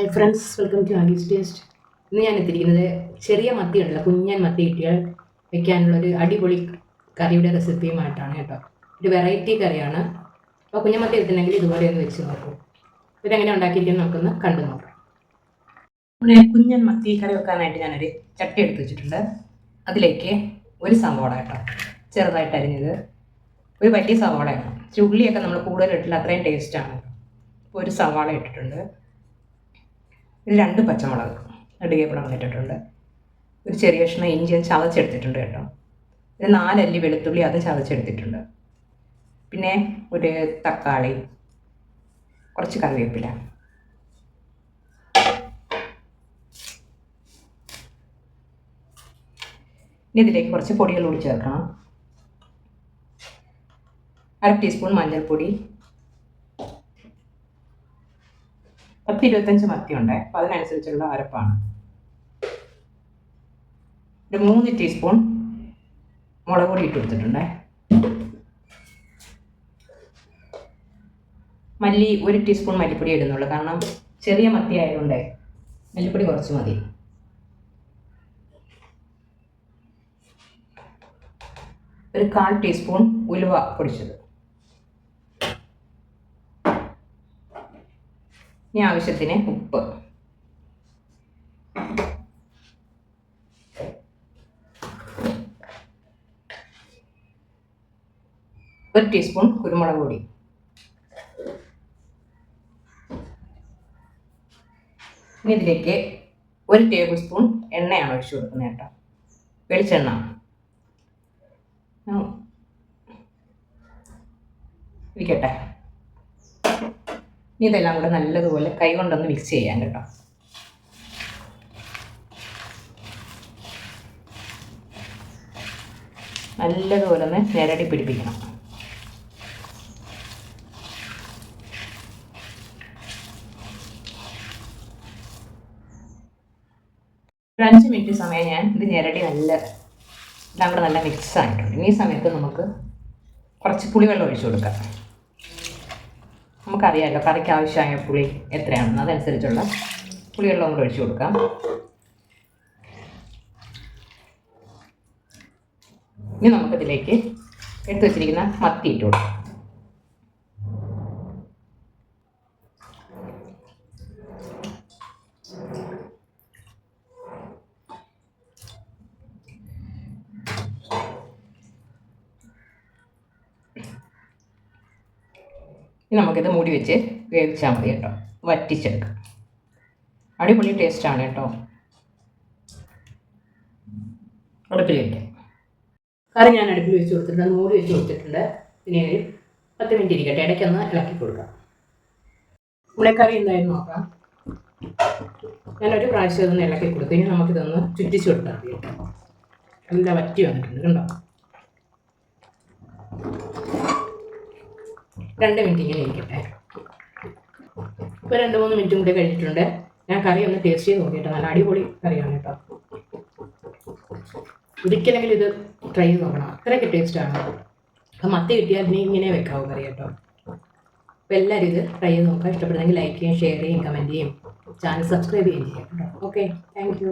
Hi friends welcome to Aagees taste ഇന്ന് ഞാൻ എത്തിയിരിക്കുന്നത് ചെറിയ മത്തി ഉണ്ടല്ലോ കുഞ്ഞൻ മത്തി കിട്ടിയാൽ വെക്കാനുള്ള ഒരു അടിപൊളി കറിയുടെ റെസിപ്പിയുമായിട്ടാണ് കേട്ടോ. ഒരു വെറൈറ്റി കറിയാണ്. അപ്പോൾ കുഞ്ഞൻ മത്തി കിട്ടുന്നെങ്കിൽ ഇതുപോലെ ഒന്ന് വെച്ച് നോക്കൂ. ഇതെങ്ങനെ ഉണ്ടാക്കിയിരിക്കുന്നത് നമുക്കൊന്ന് കണ്ടു നോക്കാം. നമ്മുടെ കുഞ്ഞൻ മത്തി കറി വെക്കാനായിട്ട് ഞാനൊരു ചട്ടി എടുത്ത് വെച്ചിട്ടുണ്ട്. അതിലേക്ക് ഒരു സവോള കേട്ടോ ചെറുതായിട്ട് അരിഞ്ഞത്. ഒരു വലിയ സവാളയാണ്. ചുള്ളിയൊക്കെ നമ്മൾ കൂടുതൽ ഇട്ടില്ല അത്രയും ടേസ്റ്റാണ് ഒരു സവാള ഇട്ടിട്ടുണ്ട്. രണ്ട് പച്ചമുളക് നെടുകേപ്പളം ഇട്ടിട്ടുണ്ട് ഒരു ചെറിയ കഷ്ണം ഇഞ്ചി അത് ചതച്ചെടുത്തിട്ടുണ്ട് കേട്ടോ. ഒരു നാലല്ലി വെളുത്തുള്ളി അത് ചതച്ചെടുത്തിട്ടുണ്ട്. പിന്നെ ഒരു തക്കാളി കുറച്ച് കറിവേപ്പില. ഇനി ഇതിലേക്ക് കുറച്ച് പൊടികൾ കൂടി ചേർക്കണം. അര ടീസ്പൂൺ മഞ്ഞൾപ്പൊടി പത്ത് ഇരുപത്തഞ്ച് മത്തിയുണ്ട്. അപ്പം അതിനനുസരിച്ചുള്ള അരപ്പാണ്. ഒരു മൂന്ന് ടീസ്പൂൺ മുളക് പൊടി ഇട്ട് കൊടുത്തിട്ടുണ്ട്. മല്ലി ഒരു ടീസ്പൂൺ മല്ലിപ്പൊടി ഇടുന്നുള്ളൂ. കാരണം ചെറിയ മത്തി ആയതുകൊണ്ട് മല്ലിപ്പൊടി കുറച്ച് മതി. ഒരു കാൽ ടീസ്പൂൺ ഉലുവ പൊടിച്ചത്. ഇനി ആവശ്യത്തിന് ഉപ്പ്. ഒരു ടീസ്പൂൺ കുരുമുളക് പൊടി. ഇനി ഇതിലേക്ക് ഒരു ടേബിൾ സ്പൂൺ എണ്ണയാണ് ഒഴിച്ചു കൊടുക്കുന്നത് കേട്ടോ. വെളിച്ചെണ്ണ. ഇരിക്കട്ടെ. ഇതെല്ലാം കൂടെ നല്ലതുപോലെ കൈ കൊണ്ടൊന്ന് മിക്സ് ചെയ്യാൻ കേട്ടോ. നല്ലതുപോലെ ഒന്ന് നിരടി പിടിപ്പിക്കണം. ഒരു അഞ്ച് മിനിറ്റ് സമയം ഞാൻ ഇത് ഞെരടി നല്ല എല്ലാം കൂടെ നല്ല മിക്സ് ആയിട്ടുണ്ട്. ഇനി ഈ സമയത്ത് നമുക്ക് കുറച്ച് പുളിവെള്ളം ഒഴിച്ചു കൊടുക്കാം. നമുക്കറിയാമല്ലോ കറിക്ക് ആവശ്യമായ പുളി എത്രയാണെന്ന്. അതനുസരിച്ചുള്ള പുളിവെള്ളം കൂടെ ഒഴിച്ചു കൊടുക്കാം. ഇനി നമുക്കതിലേക്ക് എടുത്തു വെച്ചിരിക്കുന്ന മത്തി ഇട്ട് കൊടുക്കാം. ഇനി നമുക്കിത് മൂടി വെച്ച് വേവിച്ചാൽ മതി കേട്ടോ. വറ്റിച്ചെടുക്കാം. അടിപൊളി ടേസ്റ്റാണ് കേട്ടോ. അടുപ്പിൽ വയ്ക്കാം കറി ഞാൻ അടുപ്പിൽ വെച്ച് കൊടുത്തിട്ടുണ്ട്. മൂടി വെച്ച് കൊടുത്തിട്ടുണ്ട്. ഇനി ഒരു പത്ത് മിനിറ്റ് ഇരിക്കട്ടെ. ഇടയ്ക്കൊന്ന് ഇളക്കി കൊടുക്കാം. ഉണക്കറി കറി എന്തായാലും നോക്കാം. ഞാനൊരു പ്രാവശ്യം ഇതൊന്ന് ഇളക്കി കൊടുത്തു. ഇനി നമുക്കിതൊന്ന് ചുറ്റിച്ച് കൊടുത്താൽ മതി കേട്ടോ. എല്ലാം വറ്റി വന്നിട്ടുണ്ട് കണ്ടോ? രണ്ട് മിനിറ്റ് ഇങ്ങനെ ഇരിക്കട്ടെ ഇപ്പോൾ രണ്ട് മൂന്ന് മിനിറ്റും കൂടി കഴിഞ്ഞിട്ടുണ്ട്. ഞാൻ കറി ഒന്ന് ടേസ്റ്റ് ചെയ്ത് നോക്കിയിട്ട് നല്ല അടിപൊളി കറിയാണ് കേട്ടോ. ഒരിക്കലെങ്കിലും ഇത് ട്രൈ ചെയ്ത് നോക്കണം. അത്രയ്ക്ക് ടേസ്റ്റാണ് അപ്പം മത്തി കിട്ടിയാൽ ഇനി ഇങ്ങനെ വെക്കാവും കറി കേട്ടോ. അപ്പോൾ എല്ലാവരും ഇത് ട്രൈ ചെയ്ത് നോക്കാം ഇഷ്ടപ്പെടുന്നെങ്കിൽ ലൈക്ക് ചെയ്യും ഷെയർ ചെയ്യും കമന്റ് ചെയ്യും. ചാനൽ സബ്സ്ക്രൈബ് ചെയ്യുകയും ചെയ്യാം കേട്ടോ. Okay thank